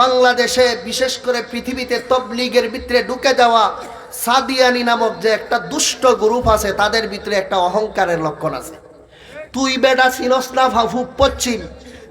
বাংলাদেশে বিশেষ করে পৃথিবীতে তবলিগের ভিতরে ঢুকে যাওয়া সাদিয়ানি নামক যে একটা দুষ্ট গ্রুপ আছে, তাদের ভিতরে একটা অহংকারের লক্ষণ আছে। তুই বেটা চিনস না ভাফু পশ্চিম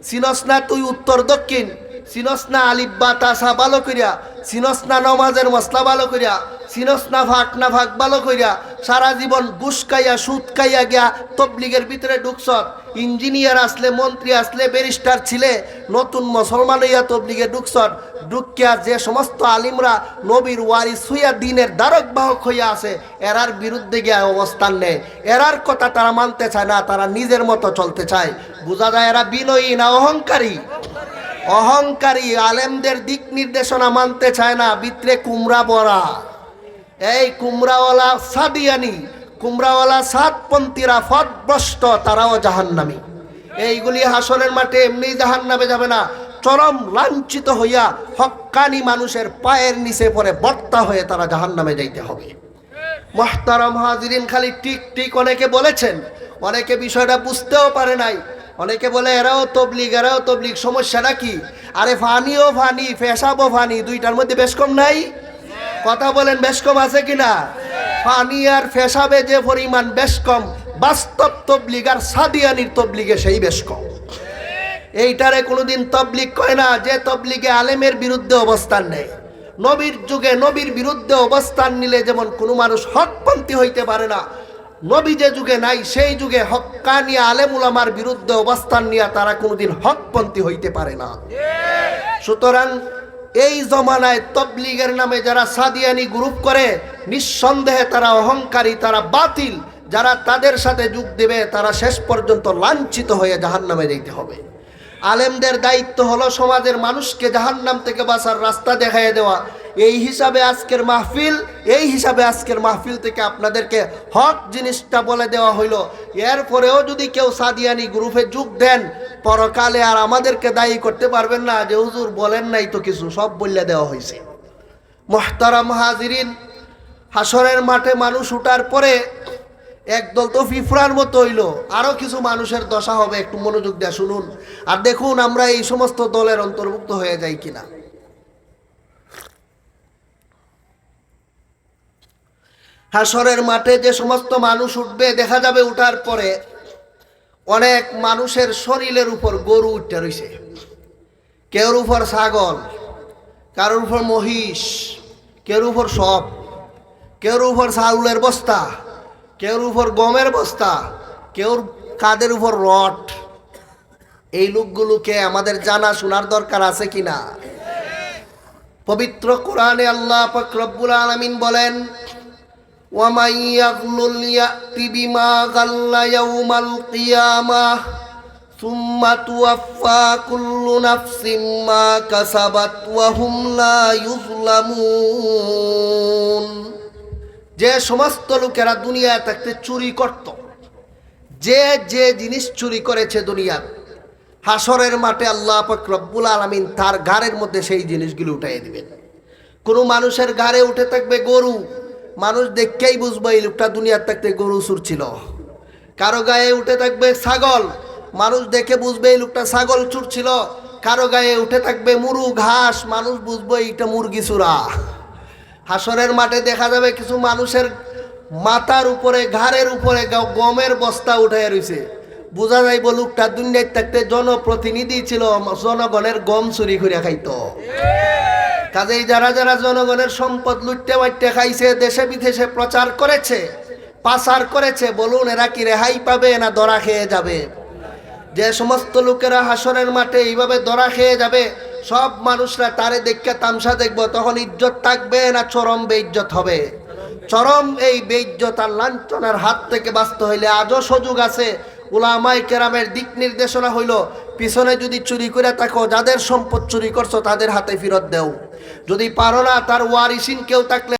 চিনস না তুই উত্তর দক্ষিণ চিনস না আলিব্বা তাসা ভালো করিয়া চিনস না নমাজের মশলা ভালো করিয়া চিনস না ভাগ না ভাগ ভালো করিয়া, সারা জীবন ঘুষ খাইয়া, সুদ খাইয়া গিয়া তবলিগের ভিতরে ঢুকছত ইঞ্জিনিয়ার আসলে, মন্ত্রী আসলে, ব্যারিস্টার ছিলে, নতুন মুসলমান হইয়া তবলিগে ঢুকছত ঢুকিয়া যে সমস্ত আলিমরা নবীর ওয়ারিস হইয়া দিনের দ্বারক বাহক হইয়া আছে, এরার বিরুদ্ধে গিয়া অবস্থান নেয়। এরার কথা তারা মানতে চায় না, তারা নিজের মতো চলতে চায়। বোঝা যায় এরা বিনয়ী না অহংকারী। অহংকারী আলেমদের দিক নির্দেশনা মানতে চায় না বিত্রে কুমড়া বড়া এই কুমড়াওয়ালা সাদিয়ানি, কুমড়াওয়ালা সাতপন্থীরা ফদভ্রষ্ট তারাও জাহান্নামি। এইগুলি হাসনের মাঠে এমনি জাহান্নামে যাবে না। চরম লাঞ্ছিত হইয়া হক্কানি মানুষের পায়ের নিচে পড়ে বর্তা হয়ে তারা জাহান্নামে যাইতে হবে। মহতারম হাজিরিন খালি টিক টিক অনেকে বলেছেন, অনেকে বিষয়টা বুঝতেও পারে নাই। অনেকে বলে, এরাও তবলিগ এরাও তবলিগ, সমস্যাটা কি? আরে ফানিও ফানি ফেসাবো ফানি, দুইটার মধ্যে বেশ কম নাই? কথা বলেন, বেশ কম আছে কিনা? ফানি আর ফেসাবে যে পরিমাণ বেশ কম, বাস্তব তবলিগ আর সাদিয়ানির তবলিগে সেই বেশ কম। এইটারে কোনোদিন তবলিগ কয় না, যে তবলিগে আলেমের বিরুদ্ধে অবস্থান নেয়। নবীর যুগে নবীর বিরুদ্ধে অবস্থান নিলে যেমন কোনো মানুষ হকপন্থী হইতে পারে না নবী যে যুগে নাই, সেই যুগে হক্কানি আলেম উলামার বিরুদ্ধে অবস্থান নিয়ে তারা কোনোদিন হকপন্থী হইতে পারে না। সুতরাং এই জমানায় তবলিগের নামে যারা সাদিয়ানি গ্রুপ করে, নিঃসন্দেহে তারা অহংকারী, তারা বাতিল, যারা তাদের সাথে যোগ দেবে, তারা শেষ পর্যন্ত লাঞ্ছিত হয়ে জাহান্নামে যেতে হবে। আলেমদের দায়িত্ব হলো সমাজের মানুষকে জাহান্নাম থেকে বাঁচার রাস্তা দেখাইয়ে দেওয়া। এই হিসাবে আজকের মাহফিল, এই হিসাবে আজকের মাহফিল থেকে আপনাদেরকে হক জিনিসটা বলে দেওয়া হইল। এরপরেও যদি কেউ সাদিয়ানি গ্রুপে যোগ দেন, পরকালে আর আমাদেরকে দায়ী করতে পারবেন না। যে হুজুর বলেন নাই তো কিছু, সব বললে দেওয়া হয়েছে মোহতারাম হাজিরিন হাসরের মাঠে মানুষ উঠার পরে একদল তো ফিফরার মতো হইল। আরও কিছু মানুষের দশা হবে, একটু মনোযোগ দেয়া শুনুন। আর দেখুন আমরা এই সমস্ত দলের অন্তর্ভুক্ত হয়ে যাই কিনা। হাসরের মাঠে যে সমস্ত মানুষ উঠবে, দেখা যাবে উঠার পরে অনেক মানুষের শরীরের উপর গরু উঠতে রয়েছে কেউর উপর ছাগল, কারোর উপর মহিষ, কেউর উপর সব, কেউর উপর চাউলের বস্তা, কেউর উপর গমের বস্তা, কেউর কাদের উপর রড। এই লোকগুলোকে আমাদের জানা শোনার দরকার আছে কি না পবিত্র কোরআনে আল্লাহ পাক রব্বুল আলামিন বলেন ومن يغلل يأت بما غل يوم القيامة ثم توفى كل نفس ما كسبت وهم لا يظلمون যে সমস্ত লোকেরা দুনিয়ায় থাকতে চুরি করত যে যে জিনিস চুরি করেছে দুনিয়ার হাসরের মাঠে আল্লাহ পাক রব্বুল আলমিন তার ঘাড়ের মধ্যে সেই জিনিসগুলো উঠাই দিবেন কোনো মানুষের ঘাড়ে উঠে থাকবে গরু মানুষ দেখেই বুঝব এই লোকটা দুনিয়ার থাকতে গরু চুর ছিল। কারও গায়ে উঠে থাকবে ছাগল, মানুষ দেখে বুঝবে এই লোকটা ছাগল চুর ছিল। কারও গায়ে উঠে থাকবে মুরু, ঘাস, মানুষ বুঝব এইটা মুরগি চূড়া হাসরের মাঠে দেখা যাবে কিছু মানুষের মাথার উপরে, ঘাড়ের উপরে গমের বস্তা উঠে রয়েছে বোঝা যাইব লোকটা দুনিয়ায় থাকতে জনপ্রতিনিধি ছিল, জনগণের গম চুরি করে খাইতো। কাজেই যারা যারা জনগণের সম্পদ লুটতে মাইটে খাইছে, দেশে বিদেশে প্রচার করেছে, পাচার করেছে, বলুন এরা কি রেহাই পাবে না দরা খেয়ে যাবে? যে সমস্ত লোকেরা হাসরের মাঠে এইভাবে দরা খেয়ে যাবে, সব মানুষরা তারে দেখে তামসা দেখব, তখন ইজ্জত থাকবে না চরম বেইজ্জত হবে? চরম এই বেইজ্জত আর লাঞ্ছনার হাত থেকে বাঁচতে হইলে আজও সুযোগ আছে। উলামাই কেরামের দিক নির্দেশনা হইল পিছনে যদি চুরি করে থাকো, যাদের সম্পদ চুরি করছ, তাদের হাতে ফেরত দেও। যদি পারো না, তার ওয়ারিসিন কেউ থাকলে